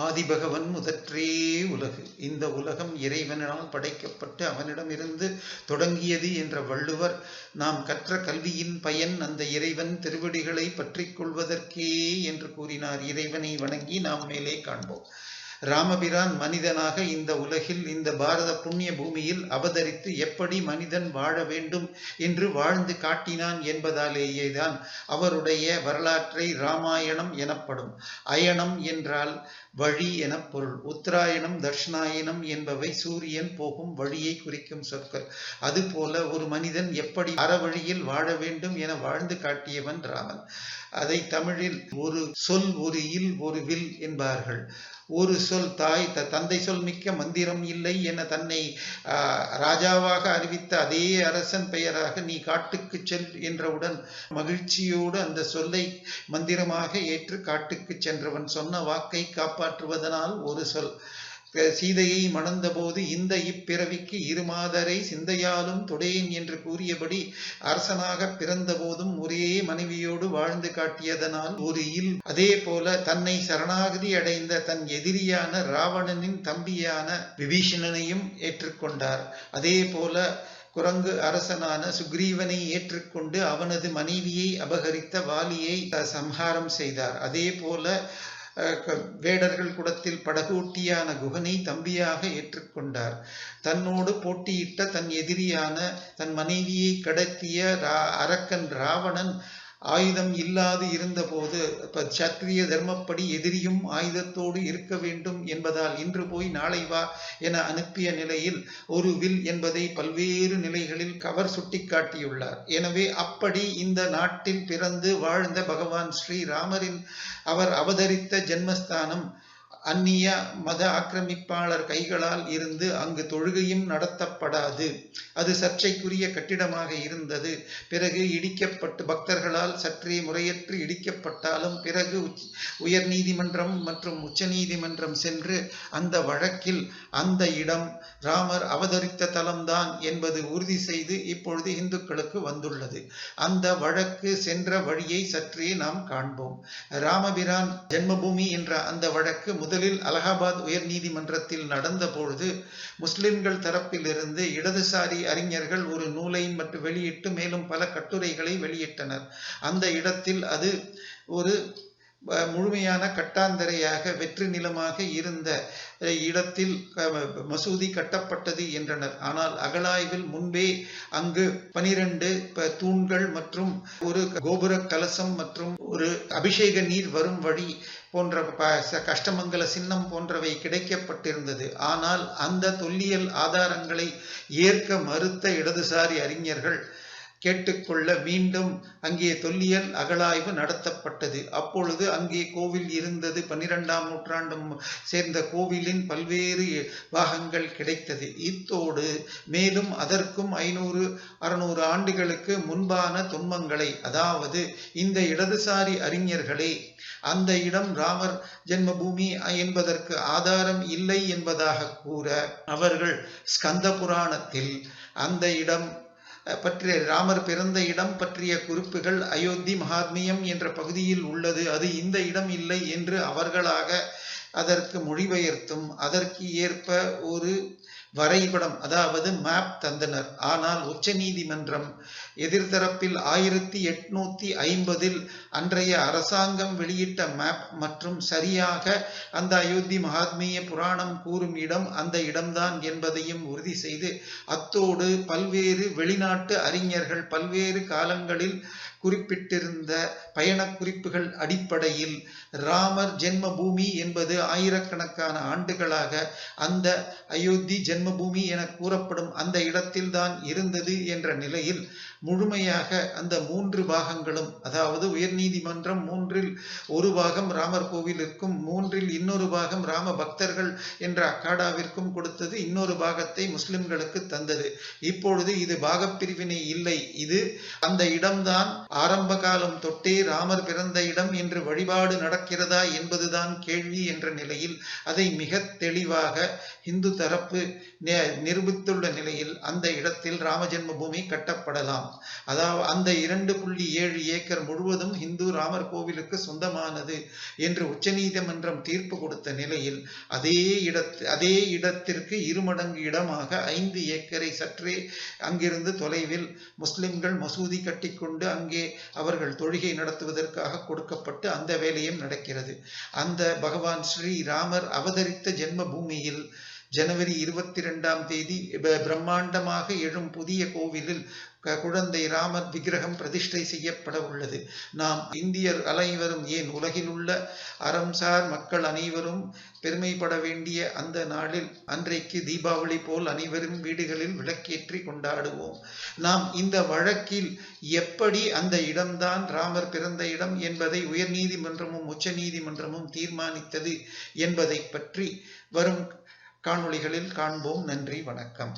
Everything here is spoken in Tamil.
ஆதிபகவன் முதற்றே உலகு. இந்த உலகம் இறைவனால் படைக்கப்பட்டு அவனிடமிருந்து தொடங்கியது என்ற வள்ளுவர் நாம் கற்ற கல்வியின் பயன் அந்த இறைவன் திருவடிகளை பற்றி கொள்வதற்கே என்று கூறினார். இறைவனை வணங்கி நாம் மேலே காண்போம். ராமபிரான் மனிதனாக இந்த உலகில் இந்த பாரத புண்ணிய பூமியில் அவதரித்து எப்படி மனிதன் வாழ வேண்டும் என்று வாழ்ந்து காட்டினான் என்பதாலேயேதான் அவருடைய வரலாற்றை ராமாயணம் எனப்படும். அயனம் என்றால் வழி என பொருள். உத்தராயணம் தட்சிணாயனம் என்பவை சூரியன் போகும் வழியை குறிக்கும் சொற்கள். அதுபோல ஒரு மனிதன் எப்படி அறவழியில் வாழ வேண்டும் என வாழ்ந்து காட்டியவன் ராமன். அதை தமிழில் ஒரு சொல் ஒரு இல் ஒரு வில் என்பார்கள். ஒரு சொல் தாய் த தந்தை சொல் மிக்க மந்திரம் இல்லை என தன்னை ராஜாவாக அறிவித்த அதே அரசன் பெயராக நீ காட்டுக்கு செல் என்றவுடன் மகிழ்ச்சியோடு அந்த சொல்லை மந்திரமாக ஏற்று காட்டுக்கு சென்றவன் சொன்ன வாக்கை காப்பாற்றுவதனால் ஒரு சொல். சீதையை மணந்தபோது இந்த இப்பிறவிக்கு இருமாதரை சிந்தையாலும் தொடேன் என்று கூறியபடி அரசனாக பிறந்தபோதும் ஒரே மனைவியோடு வாழ்ந்து காட்டியதனால் ஒரு இல் அதே போல தன்னை சரணாகதி அடைந்த தன் எதிரியான ராவணனின் தம்பியான விபீஷணனையும் ஏற்றுக்கொண்டார். அதே போல குரங்கு அரசனான சுக்ரீவனை ஏற்றுக்கொண்டு அவனது மனைவியை அபகரித்த வாலியை சம்ஹாரம் செய்தார். அதே போல வேடர்கள் குடத்தில் படகோட்டியான குகனை தம்பியாக ஏற்றுக்கொண்டார். தன்னோடு போட்டியிட்ட தன் எதிரியான தன் மனைவியை கடத்திய அரக்கன் ராவணன் ஆயுதம் இல்லாது இருந்தபோது சத்திரிய தர்மப்படி எதிரியும் ஆயுதத்தோடு இருக்க வேண்டும் என்பதால் இன்று போய் நாளை வா என அனுப்பிய நிலையில் ஒரு வில் என்பதை பல்வேறு நிலைகளில் கவர் சுட்டிக்காட்டியுள்ளார். எனவே அப்படி இந்த நாட்டில் பிறந்து வாழ்ந்த பகவான் ஸ்ரீராமரின் அவர் அவதரித்த ஜென்மஸ்தானம் அந்நிய மத ஆக்கிரமிப்பாளர் கைகளால் இருந்து அங்கு தொழுகையும் நடத்தப்படாது. அது சர்ச்சைக்குரிய கட்டிடமாக இருந்தது. பிறகு இடிக்கப்பட்டு பக்தர்களால் சற்றே முறையற்று இடிக்கப்பட்டாலும் பிறகு உயர் நீதிமன்றம் மற்றும் உச்ச நீதிமன்றம் சென்று அந்த வழக்கில் அந்த இடம் ராமர் அவதரித்த தலம்தான் என்பது உறுதி செய்து இப்பொழுது இந்துக்களுக்கு வந்துள்ளது. அந்த வழக்கு சென்ற வழியை சற்றே நாம் காண்போம். ராமபிரான் ஜென்மபூமி என்ற அந்த வழக்கு முதலில் அலகாபாத் உயர் நீதிமன்றத்தில் நடந்த பொழுது முஸ்லிம்கள் தரப்பிலிருந்து இடதுசாரி அறிஞர்கள் ஒரு நூலை மற்றும் வெளியிட்டு மேலும் பல கட்டுரைகளை வெளியிட்டனர். அந்த இடத்தில் அது ஒரு முழுமையான கட்டாந்தரையாக வெற்று நிலமாக இருந்த இடத்தில் மசூதி கட்டப்பட்டது என்றனர். ஆனால் அகலாய்வில் முன்பே அங்கு பனிரெண்டு தூண்கள் மற்றும் ஒரு கோபுர கலசம் மற்றும் ஒரு அபிஷேக நீர் வரும் வழி போன்ற கஷ்டமங்கல சின்னம் போன்றவை கிடைக்கப்பட்டிருந்தது. ஆனால் அந்த தொல்லியல் ஆதாரங்களை ஏற்க மறுத்த இடதுசாரி அறிஞர்கள் கேட்டுக்கொள்ள மீண்டும் அங்கே தொல்லியல் அகழாய்வு நடத்தப்பட்டது. அப்பொழுது அங்கே கோவில் இருந்தது. பன்னிரெண்டாம் நூற்றாண்டும் சேர்ந்த கோவிலின் பல்வேறு பாகங்கள் கிடைத்தது. இத்தோடு மேலும் அதற்கும் ஐநூறு அறுநூறு ஆண்டுகளுக்கு முன்பான துன்பங்களை அதாவது இந்த இடதுசாரி அறிஞர்களே அந்த இடம் ராமர் ஜென்மபூமி என்பதற்கு ஆதாரம் இல்லை என்பதாக கூற அவர்கள் ஸ்கந்த புராணத்தில் அந்த இடம் பற்றிய ராமர் பிறந்த இடம் பற்றிய குறிப்புகள் அயோத்தி மகாத்மியம் என்ற பகுதியில் உள்ளது. அது இந்த இடம் இல்லை என்று அவர்களாக அதற்கு மொழிபெயர்த்தும் அதற்கு ஏற்ப ஒரு வரைபடம் அதாவது மேப் தந்தனர். ஆனால் உச்ச நீதிமன்றம் எதிர்த்தரப்பில் ஆயிரத்தி எட்நூத்தி ஐம்பதில் அன்றைய அரசாங்கம் வெளியிட்ட மேப் மற்றும் சரியாக அந்த அயோத்தி மகாத்மிய புராணம் கூறும் இடம் அந்த இடம்தான் என்பதையும் உறுதி செய்து அத்தோடு பல்வேறு வெளிநாட்டு அறிஞர்கள் பல்வேறு காலங்களில் குறிப்பிட்டிருந்த பயண குறிப்புகள் அடிப்படையில் ராமர் ஜென்மபூமி என்பது ஆயிரக்கணக்கான ஆண்டுகளாக அந்த அயோத்தி ஜென்மபூமி என கூறப்படும் அந்த இடத்தில்தான் இருந்தது என்ற நிலையில் முழுமையாக அந்த மூன்று பாகங்களும் அதாவது உயர்நீதிமன்றம் மூன்றில் ஒரு பாகம் ராமர் கோவிலிற்கும் மூன்றில் இன்னொரு பாகம் ராம பக்தர்கள் என்ற அக்காடாவிற்கும் கொடுத்தது இன்னொரு பாகத்தை முஸ்லிம்களுக்கு தந்தது. இப்பொழுது இது பாகப்பிரிவினை இல்லை. இது அந்த இடம்தான் ஆரம்ப காலம் தொட்டே ராமர் பிறந்த இடம் என்று வழிபாடு நடக்கிறதா என்பதுதான் கேள்வி என்ற நிலையில் அதை மிக தெளிவாக இந்து தரப்பு நிரூபித்துள்ள நிலையில் அந்த இடத்தில் ராமஜென்ம பூமி கட்டப்படலாம். அதாவது அந்த இரண்டு புள்ளி ஏழு ஏக்கர் முழுவதும் இந்து ராமர் கோவிலுக்கு சொந்தமானது என்று உச்சநீதிமன்றம் தீர்ப்பு கொடுத்த நிலையில் அதே இடத்து அதே இடத்திற்கு இருமடங்கு இடமாக ஐந்து ஏக்கரை சற்றே அங்கிருந்து தொலைவில் முஸ்லிம்கள் மசூதி கட்டிக்கொண்டு அங்கே அவர்கள் தொழுகை நடத்துவதற்காக கொடுக்கப்பட்டு அந்த வேலையும் நடக்கிறது. அந்த பகவான் ஸ்ரீ ராமர் அவதரித்த ஜென்ம பூமியில் ஜனவரி இருபத்தி ரெண்டாம் தேதி பிரம்மாண்டமாக எழும் புதிய கோவிலில் குழந்தை ராமர் விக்கிரகம் பிரதிஷ்டை செய்யப்பட உள்ளது. நாம் இந்தியர் அனைவரும் ஏன் உலகில் உள்ள அறம்சார் மக்கள் அனைவரும் பெருமைப்பட வேண்டிய அந்த நாளில் அன்றைக்கு தீபாவளி போல் அனைவரும் வீடுகளில் விளக்கேற்றி கொண்டாடுவோம். நாம் இந்த வழக்கில் எப்படி அந்த இடம்தான் ராமர் பிறந்த இடம் என்பதை உயர் நீதிமன்றமும் உச்ச நீதிமன்றமும் தீர்மானித்தது என்பதை பற்றி வரும் காணொளிகளில் காண்போம். நன்றி வணக்கம்.